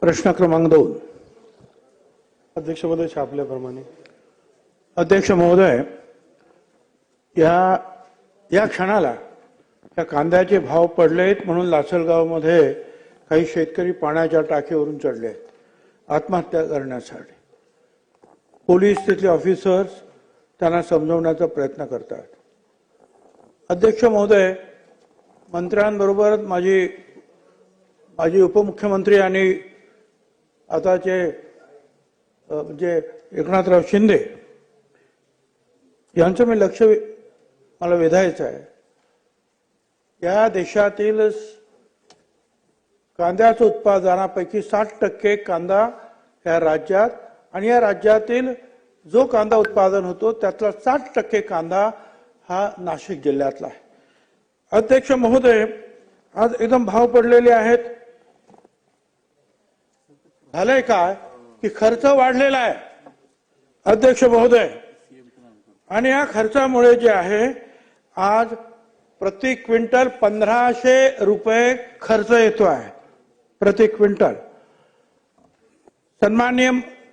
प्रश्न क्रमांक दोन. अध्यक्षपद छापल्याप्रमाणे. अध्यक्ष महोदय या या क्षणाला या कांद्याचे भाव पडलेत म्हणून लासलगावमध्ये काही शेतकरी पाण्याच्या टाकीवरून चढले आहेत. आत्महत्या करण्यासाठी. पोलीस तिथले ऑफिसर्स त्यांना समजवण्याचा प्रयत्न करतात. अध्यक्ष महोदय मंत्र्यांबरोबर माझी माझी उपमुख्यमंत्री आणि आताचे म्हणजे एकनाथराव शिंदे यांचं मी लक्ष मला वेधायचं आहे. या देशातील कांद्याचं उत्पादनापैकी साठ टक्के कांदा या राज्यात आणि या राज्यातील जो कांदा उत्पादन होतो त्यातला साठ टक्के कांदा हा नाशिक जिल्ह्यातला आहे. अध्यक्ष महोदय आज एकदम भाव पडलेले आहेत. झालंय काय? की खर्च वाढलेला आहे. अध्यक्ष महोदय आणि या खर्चामुळे जे आहे आज प्रति क्विंटल पंधराशे रुपये खर्च येतो आहे. प्रति क्विंटल. सन्माननीय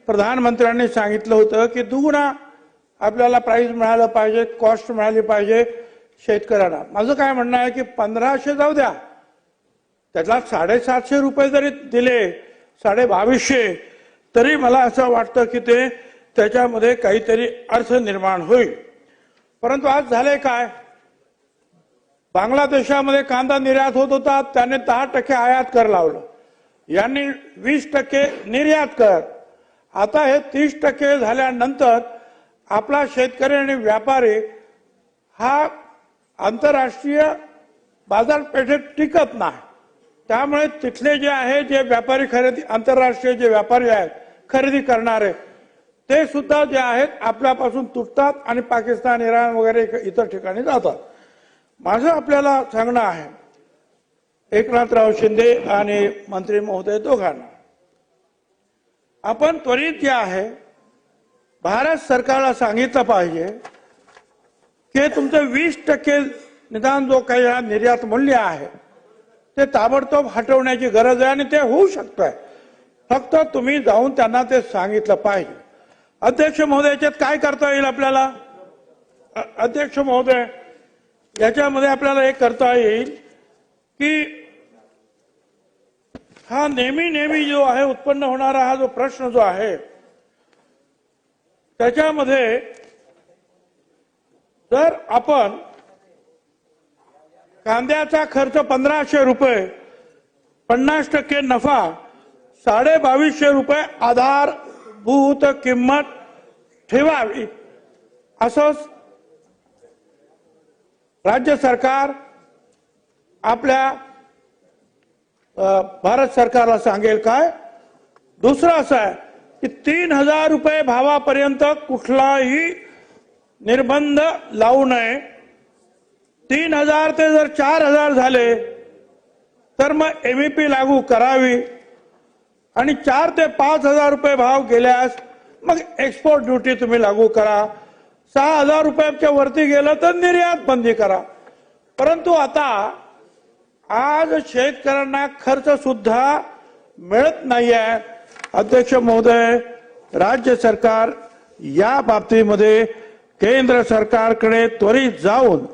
प्रधानमंत्र्यांनी सांगितलं होतं की दुगुणा आपल्याला प्राईज मिळालं पाहिजे कॉस्ट मिळाली पाहिजे शेतकऱ्यांना. माझं काय म्हणणं आहे की पंधराशे जाऊ द्या. त्याला साडेसातशे रुपये जरी दिले साडे बावीसशे तरी मला असं वाटतं की ते त्याच्यामध्ये काहीतरी अर्थ निर्माण होईल. परंतु आज झाले काय? बांगलादेशामध्ये कांदा निर्यात होत होता त्याने दहा टक्के आयात कर लावलं. यांनी वीस टक्के निर्यात कर. आता हे तीस टक्के झाल्यानंतर आपला शेतकरी आणि व्यापारी हा आंतरराष्ट्रीय बाजारपेठेत टिकत नाही. त्यामुळे तिथले जे आहे जे व्यापारी खरेदी आंतरराष्ट्रीय जे व्यापारी आहेत खरेदी करणारे ते सुद्धा जे आहेत आपल्यापासून तुटतात आणि पाकिस्तान इराण वगैरे इतर ठिकाणी जातात. माझं आपल्याला सांगणं आहे एकनाथराव शिंदे आणि मंत्री महोदय दोघांना आपण त्वरित जे आहे भारत सरकारला सांगितलं पाहिजे की तुमचं वीस टक्के निदान जो काही निर्यात मूल्य आहे ते ताबडतोब हटवण्याची गरज आहे आणि ते होऊ शकतंय. फक्त तुम्ही जाऊन त्यांना ते सांगितलं पाहिजे. अध्यक्ष महोदय याच्यात काय करता येईल आपल्याला? अध्यक्ष महोदय याच्यामध्ये आपल्याला हे करता येईल की हा नेहमी नेहमी जो आहे उत्पन्न होणारा हा जो प्रश्न जो आहे त्याच्यामध्ये जर आपण कांद्याचा खर्च पंधराशे रुपये पन्नास टक्के नफा साडे बावीसशे रुपये आधारभूत किंमत ठेवावी. असं राज्य सरकार आपल्या भारत सरकारला सांगेल काय? दुसरं असं आहे की तीन हजार रुपये भावापर्यंत कुठलाही निर्बंध लावू नये. तीन हजार ते जर चार हजार झाले तर मग एमईपी लागू करावी. आणि चार ते पाच हजार रुपये भाव गेल्यास मग एक्सपोर्ट ड्युटी तुम्ही लागू करा. सहा हजार रुपयाच्या वरती गेलं तर निर्यात बंदी करा. परंतु आता आज शेतकऱ्यांना खर्च सुद्धा मिळत नाही आहे अध्यक्ष महोदय राज्य सरकार या बाबतीमध्ये केंद्र सरकारकडे त्वरित जाऊन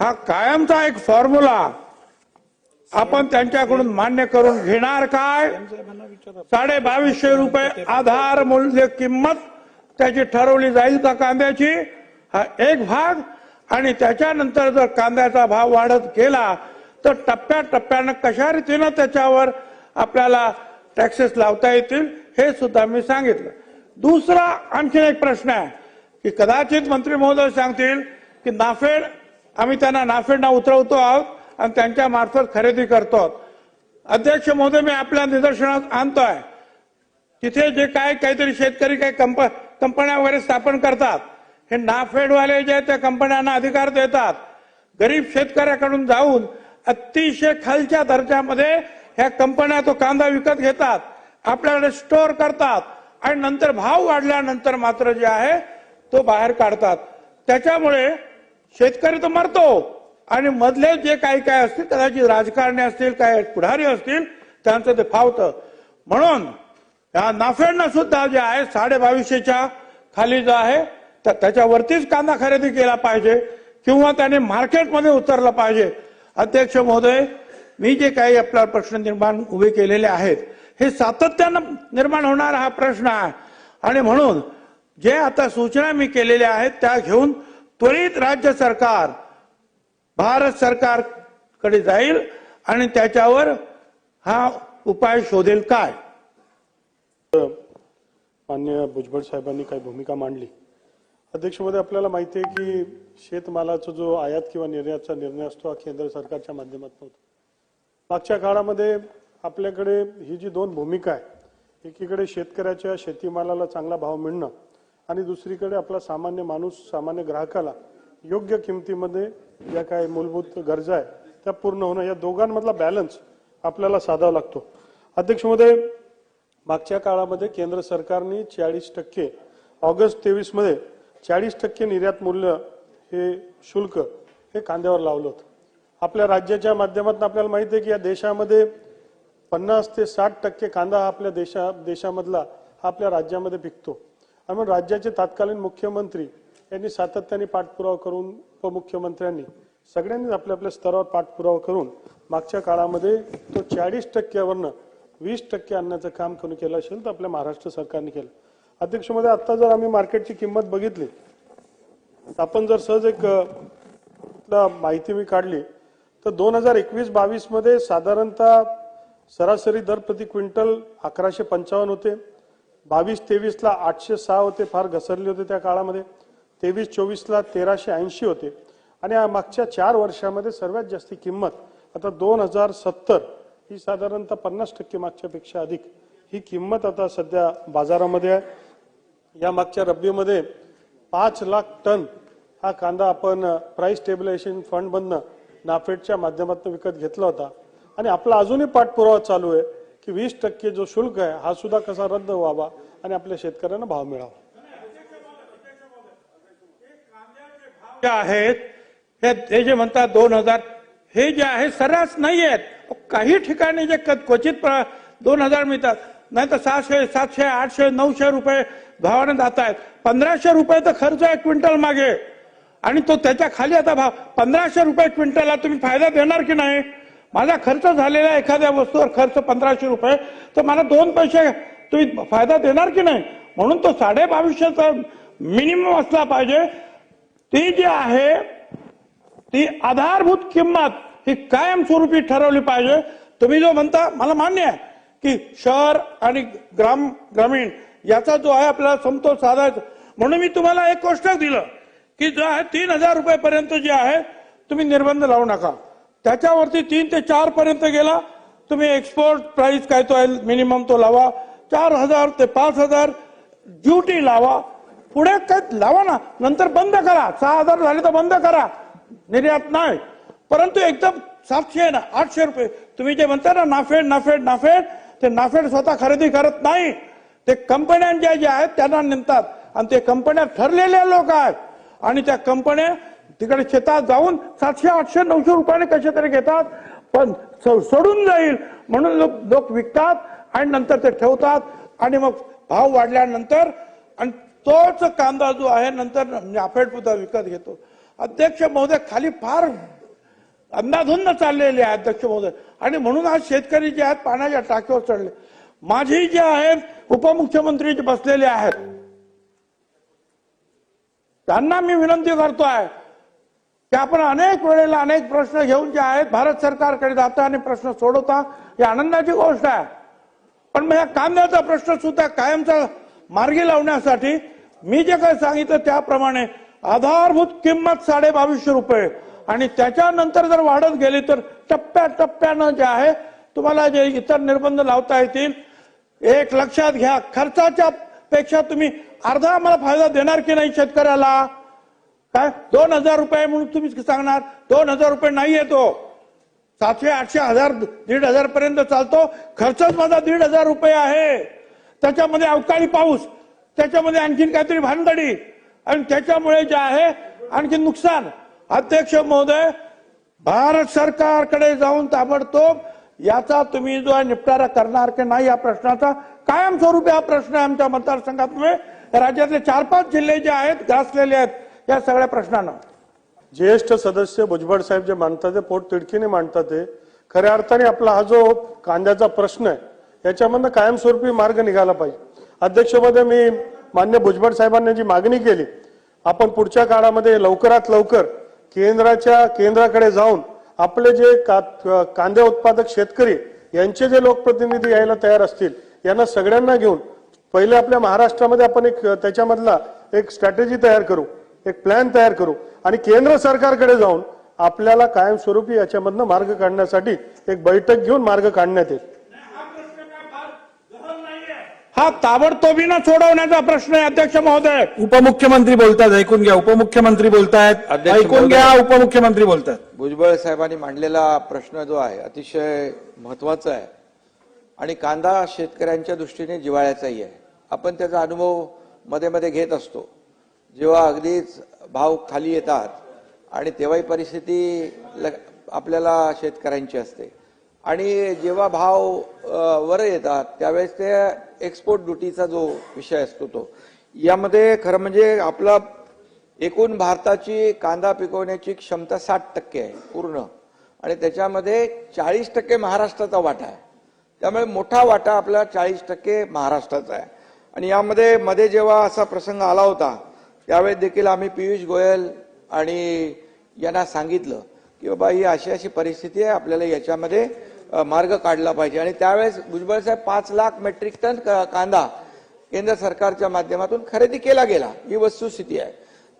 हा कायमचा एक फॉर्म्युला आपण त्यांच्याकडून मान्य करून घेणार काय? साडे बावीसशे रुपये आधार मूल्य किंमत त्याची ठरवली जाईल का कांद्याची? हा एक भाग. आणि त्याच्यानंतर जर कांद्याचा भाव वाढत गेला तर टप्प्या टप्प्यानं कशा रीतीनं त्याच्यावर आपल्याला टॅक्सेस लावता येतील हे सुद्धा मी सांगितलं. दुसरा आणखीन एक प्रश्न आहे की कदाचित मंत्री महोदय सांगतील की नाफेड आम्ही त्यांना नाफेडना उतरवतो आहोत आणि त्यांच्या मार्फत खरेदी करतो अध्यक्ष महोदय मी आपल्या निदर्शनात आणतोय. तिथे जे काय काहीतरी शेतकरी काही कंप कंपन्या वगैरे स्थापन करतात. हे नाफेडवाले जे आहेत त्या कंपन्यांना अधिकार देतात. गरीब शेतकऱ्याकडून जाऊन अतिशय खालच्या दर्जामध्ये ह्या कंपन्या तो कांदा विकत घेतात आपल्याकडे स्टोअर करतात आणि नंतर भाव वाढल्यानंतर मात्र जे आहे तो बाहेर काढतात. त्याच्यामुळे शेतकरी तर मरतो. आणि मधले जे काही काय असतील कदाचित राजकारणी असतील काय पुढारी असतील त्यांचं ते फावतं. म्हणून या नाफेडनं सुद्धा जे आहे साडे बावीसशेच्या खाली जो आहे तर त्याच्यावरतीच कांदा खरेदी केला पाहिजे किंवा त्याने मार्केटमध्ये उतरलं पाहिजे. अध्यक्ष महोदय मी जे काही आपला प्रश्न निर्माण उभे केलेले आहेत हे सातत्यानं निर्माण होणारा हा प्रश्न आहे. आणि म्हणून जे आता सूचना मी केलेल्या आहेत त्या घेऊन त्वरित राज्य सरकार भारत सरकारकडे जाईल आणि त्याच्यावर हा उपाय शोधेल काय? मान्य भुजबळ साहेबांनी काही भूमिका मांडली. अध्यक्षमध्ये आपल्याला माहिती आहे की शेतमालाचा जो आयात किंवा निर्यातचा निर्णय असतो हा केंद्र सरकारच्या माध्यमातून होतो. मागच्या काळामध्ये आपल्याकडे ही जी दोन भूमिका आहे एकीकडे शेतकऱ्याच्या शेतीमालाला चांगला भाव मिळणं आणि दुसरीकडे आपला सामान्य माणूस सामान्य ग्राहकाला योग्य किमतीमध्ये ज्या काय मूलभूत गरजा आहे त्या पूर्ण होणं या दोघांमधला बॅलन्स आपल्याला साधावा लागतो. अध्यक्षमध्ये मागच्या काळामध्ये केंद्र सरकारने चाळीस टक्के ऑगस्ट तेवीसमध्ये चाळीस टक्के निर्यात मूल्य हे शुल्क हे कांद्यावर लावलं होतं. आपल्या राज्याच्या माध्यमातून आपल्याला माहिती आहे की या देशामध्ये पन्नास ते साठ टक्के कांदा हा आपल्या देशा देशामधला हा आपल्या राज्यामध्ये पिकतो. आणि म्हणून राज्याचे तत्कालीन मुख्यमंत्री यांनी सातत्याने पाठपुरावा करून उपमुख्यमंत्र्यांनी सगळ्यांनी आपल्या आपल्या स्तरावर पाठपुरावा करून मागच्या काळामध्ये तो चाळीस टक्क्यावरनं वीस टक्के आणण्याचं काम कोणी केलं असेल तर आपल्या महाराष्ट्र सरकारने केलं. अध्यक्षमध्ये आता जर आम्ही मार्केटची किंमत बघितली तर आपण जर सहज एक माहिती मी काढली तर दोन हजार एकवीस बावीसमध्ये साधारणतः सरासरी दर प्रति क्विंटल अकराशे पंचावन्न होते. बावीस तेवीसला आठशे सहा होते फार घसरले होते त्या काळामध्ये. तेवीस चोवीसला तेराशे ऐंशी होते. आणि मागच्या चार वर्षामध्ये सर्वात जास्त किंमत आता दोन हजार सत्तर ही साधारणतः पन्नास टक्के मागच्यापेक्षा अधिक. ही किंमत आता सध्या बाजारामध्ये आहे. या मागच्या रब्बीमध्ये पाच लाख टन हा कांदा आपण प्राईस स्टेबिलायझेशन फंडमधनं नाफेडच्या माध्यमातून विकत घेतला होता. आणि आपला अजूनही पाठपुरावा चालू आहे. की वीस टक्के जो शुल्क आहे हा सुद्धा कसा रद्द व्हावा आणि आपल्या शेतकऱ्यांना भाव मिळावा. जे आहेत हे जे म्हणतात दोन हजार हे जे आहे सर्रास नाही आहेत. काही ठिकाणी जे क- क्वचित दोन हजार मिळतात. नाही तर सहाशे सातशे आठशे नऊशे रुपये भावाने जात आहेत. पंधराशे रुपये तर खर्च आहे क्विंटल मागे. आणि तो त्याच्याखाली आता भाव पंधराशे रुपये क्विंटलला तुम्ही फायदा देणार की नाही? माझा खर्च झालेला एखाद्या वस्तूवर खर्च पंधराशे रुपये तर मला दोन पैसे तुम्ही फायदा देणार की नाही? म्हणून तो साडे बावीसशेचा मिनिमम असला पाहिजे. ती जी आहे ती आधारभूत किंमत ही कायमस्वरूपी ठरवली पाहिजे. तुम्ही जो म्हणता मला मान्य आहे की शहर आणि ग्राम ग्रामीण याचा जो आहे आपल्याला समतोल साधायचा म्हणून मी तुम्हाला एक गोष्ट दिलं की जो आहे तीन हजार रुपयेपर्यंत जे आहे तुम्ही निर्बंध लावू नका. त्याच्यावरती तीन ते चार पर्यंत गेला. तुम्ही एक्सपोर्ट प्राइस काय तो आहे मिनिमम तो लावा. चार हजार ते पाच हजार ड्युटी लावा. पुढे काय लावा ना नंतर बंद करा. सहा हजार झाले तर बंद करा. निर्यात नाही. परंतु एकदम सातशे ना आठशे रुपये तुम्ही जे म्हणता ना नाफेड नाफेड नाफेड ते नाफेड स्वतः खरेदी करत नाही. ते कंपन्यांच्या ज्या आहेत त्यांना नेमतात. आणि ते कंपन्या ठरलेल्या लोक आहेत. आणि त्या कंपन्या तिकडे शेतात जाऊन सातशे आठशे नऊशे रुपयाने कसे तरी घेतात. पण सोडून जाईल म्हणून लोक लोक विकतात आणि नंतर ते ठेवतात. आणि मग भाव वाढल्यानंतर आणि तोच कांदा जो आहे नंतर नाफेड सुद्धा विकत घेतो. अध्यक्ष महोदय खाली फार अंदाधुंद चाललेले आहेत अध्यक्ष महोदय. आणि म्हणून आज शेतकरी जे आहेत पाण्याच्या टाकीवर चढले. माझी जे आहेत उपमुख्यमंत्री जे बसलेले आहेत त्यांना मी विनंती करतो आहे की आपण अनेक वेळेला अनेक प्रश्न घेऊन जे आहेत भारत सरकारकडे जाता आणि प्रश्न सोडवता. ही आनंदाची गोष्ट आहे. पण मग या कांद्याचा प्रश्न सुद्धा कायमचा मार्गी लावण्यासाठी मी जे काही सांगितलं त्याप्रमाणे आधारभूत किंमत साडे बावीसशे रुपये. आणि त्याच्यानंतर जर वाढत गेली तर टप्प्या टप्प्यानं जे आहे तुम्हाला जे इतर निर्बंध लावता येतील. एक लक्षात घ्या खर्चाच्या पेक्षा तुम्ही अर्धा आम्हाला फायदा देणार की नाही शेतकऱ्याला? काय? दोन हजार रुपये म्हणून तुम्ही सांगणार. दोन हजार रुपये नाही येतो. सातशे आठशे हजार दीड हजार पर्यंत चालतो. खर्चच माझा दीड हजार रुपये आहे. त्याच्यामध्ये अवकाळी पाऊस. त्याच्यामध्ये आणखीन काहीतरी भानगडी. आणि त्याच्यामुळे जे आहे आणखी नुकसान. अध्यक्ष महोदय भारत सरकारकडे जाऊन ताबडतोब याचा तुम्ही जो निपटारा करणार की नाही या प्रश्नाचा कायमस्वरूपी हा प्रश्न आहे आमच्या मतदारसंघातमुळे राज्यातले चार पाच जिल्हे जे आहेत ग्रासलेले आहेत. या सगळ्या प्रश्नांना. ज्येष्ठ सदस्य भुजबळ साहेब जे मांडतात ते पोट तिडकीने मांडतात ते. खऱ्या अर्थाने आपला हा जो कांद्याचा प्रश्न आहे याच्यामधनं कायमस्वरूपी मार्ग निघाला पाहिजे. अध्यक्षमध्ये मी मान्य भुजबळ साहेबांनी जी मागणी केली आपण पुढच्या काळामध्ये लवकरात लवकर केंद्राच्या केंद्राकडे जाऊन आपले जे का- कांदे उत्पादक शेतकरी यांचे जे लोकप्रतिनिधी यायला तयार असतील यांना सगळ्यांना घेऊन पहिले आपल्या महाराष्ट्रामध्ये आपण एक त्याच्यामधला एक स्ट्रॅटेजी तयार करू. एक प्लॅन तयार करू. आणि केंद्र सरकारकडे जाऊन आपल्याला कायमस्वरूपी याच्यामधनं मार्ग काढण्यासाठी एक बैठक घेऊन मार्ग काढण्यात येईल. हा ताबडतोबीनं सोडवण्याचा प्रश्न आहे अध्यक्ष महोदय. उपमुख्यमंत्री बोलतात ऐकून घ्या. उपमुख्यमंत्री बोलतायत अध्यक्ष ऐकून घ्या महोदय. उपमुख्यमंत्री बोलतात भुजबळ साहेबांनी मांडलेला प्रश्न जो आहे अतिशय महत्त्वाचा आहे. आणि कांदा शेतकऱ्यांच्या दृष्टीने जिव्हाळ्याचाही आहे. आपण त्याचा अनुभवमध्ये मध्ये घेत असतो. जेव्हा अगदीच भाव खाली येतात आणि तेव्हाही परिस्थिती ल- आपल्याला शेतकऱ्यांची असते. आणि जेव्हा भाव वर येतात त्यावेळेस ते एक्सपोर्ट ड्युटीचा जो विषय असतो तो. यामध्ये खरं म्हणजे आपला एकूण भारताची कांदा पिकवण्याची क्षमता साठ टक्के आहे पूर्ण. आणि त्याच्यामध्ये चाळीस टक्के महाराष्ट्राचा वाटा आहे. त्यामुळे मोठा वाटा आपला चाळीस टक्के महाराष्ट्राचा आहे. आणि यामध्ये मध्ये जेव्हा असा प्रसंग आला होता त्यावेळेस देखील आम्ही पियुष गोयल आणि यांना सांगितलं की बाबा ही अशी अशी परिस्थिती आहे आपल्याला याच्यामध्ये मार्ग काढला पाहिजे. आणि त्यावेळेस भुजबळ साहेब पाच लाख मेट्रिक टन क- कांदा केंद्र सरकारच्या माध्यमातून खरेदी केला गेला. ही वस्तुस्थिती आहे.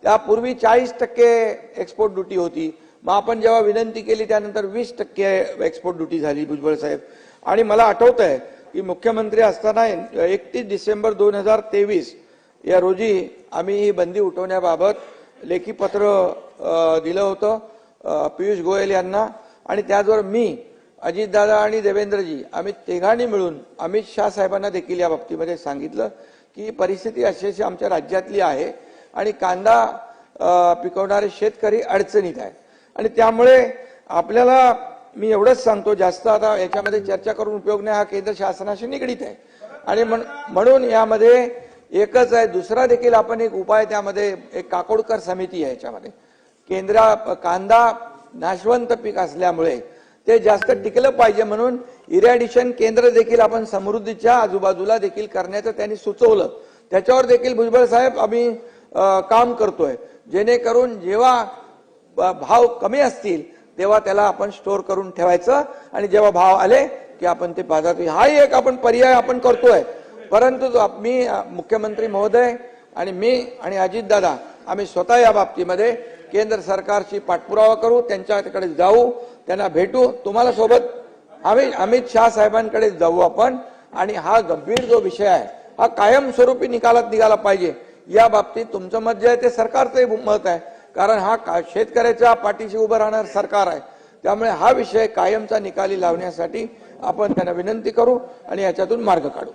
त्यापूर्वी चाळीस टक्के एक्सपोर्ट ड्युटी होती. मग आपण जेव्हा विनंती केली त्यानंतर वीस टक्के एक्सपोर्ट ड्युटी झाली भुजबळ साहेब. आणि मला आठवत आहे की मुख्यमंत्री असताना एकतीस डिसेंबर दोन हजार तेवीस या रोजी आम्ही ही बंदी उठवण्याबाबत लेखी पत्र दिलं होतं पियुष गोयल यांना. आणि त्याचबरोबर मी अजितदादा आणि देवेंद्रजी आम्ही तिघांनी मिळून अमित शाह साहेबांना देखील या बाबतीमध्ये सांगितलं की परिस्थिती अशी अशी आमच्या राज्यातली आहे आणि कांदा पिकवणारे शेतकरी अडचणीत आहे. आणि त्यामुळे आपल्याला मी एवढंच सांगतो जास्त आता याच्यामध्ये चर्चा करून उपयोग नाही हा केंद्र शासनाशी निगडीत आहे. आणि म्हण- म्हणून यामध्ये एकच आहे दुसरा देखील आपण एक उपाय त्यामध्ये एक काकोडकर समिती आहे याच्यामध्ये. केंद्रा कांदा नाशवंत पीक असल्यामुळे ते जास्त टिकलं पाहिजे म्हणून इरॅडिशन केंद्र देखील आपण समृद्धीच्या आजूबाजूला देखील करण्याचं त्यांनी सुचवलं. त्याच्यावर देखील भुजबळ साहेब आम्ही काम करतोय. जेणेकरून जेव्हा भाव कमी असतील तेव्हा त्याला आपण स्टोअर करून ठेवायचं. आणि जेव्हा भाव आले की आपण ते बाजारात हाही एक आपण पर्याय आपण करतोय. परंतु जो मी मुख्यमंत्री महोदय आणि मी आणि अजितदादा आम्ही स्वतः या बाबतीमध्ये केंद्र सरकारशी पाठपुरावा करू त्यांच्याकडे जाऊ त्यांना भेटू. तुम्हाला सोबत आम्ही अमित शाह साहेबांकडे जाऊ आपण. आणि हा गंभीर जो विषय आहे हा कायमस्वरूपी निकालात निघाला पाहिजे. या बाबतीत तुमचं मत जे आहे ते सरकारचंही मत आहे. कारण हा का- शेतकऱ्याच्या पाठीशी उभं राहणार सरकार आहे. त्यामुळे हा विषय कायमचा निकाली लावण्यासाठी आपण त्यांना विनंती करू आणि याच्यातून मार्ग काढू.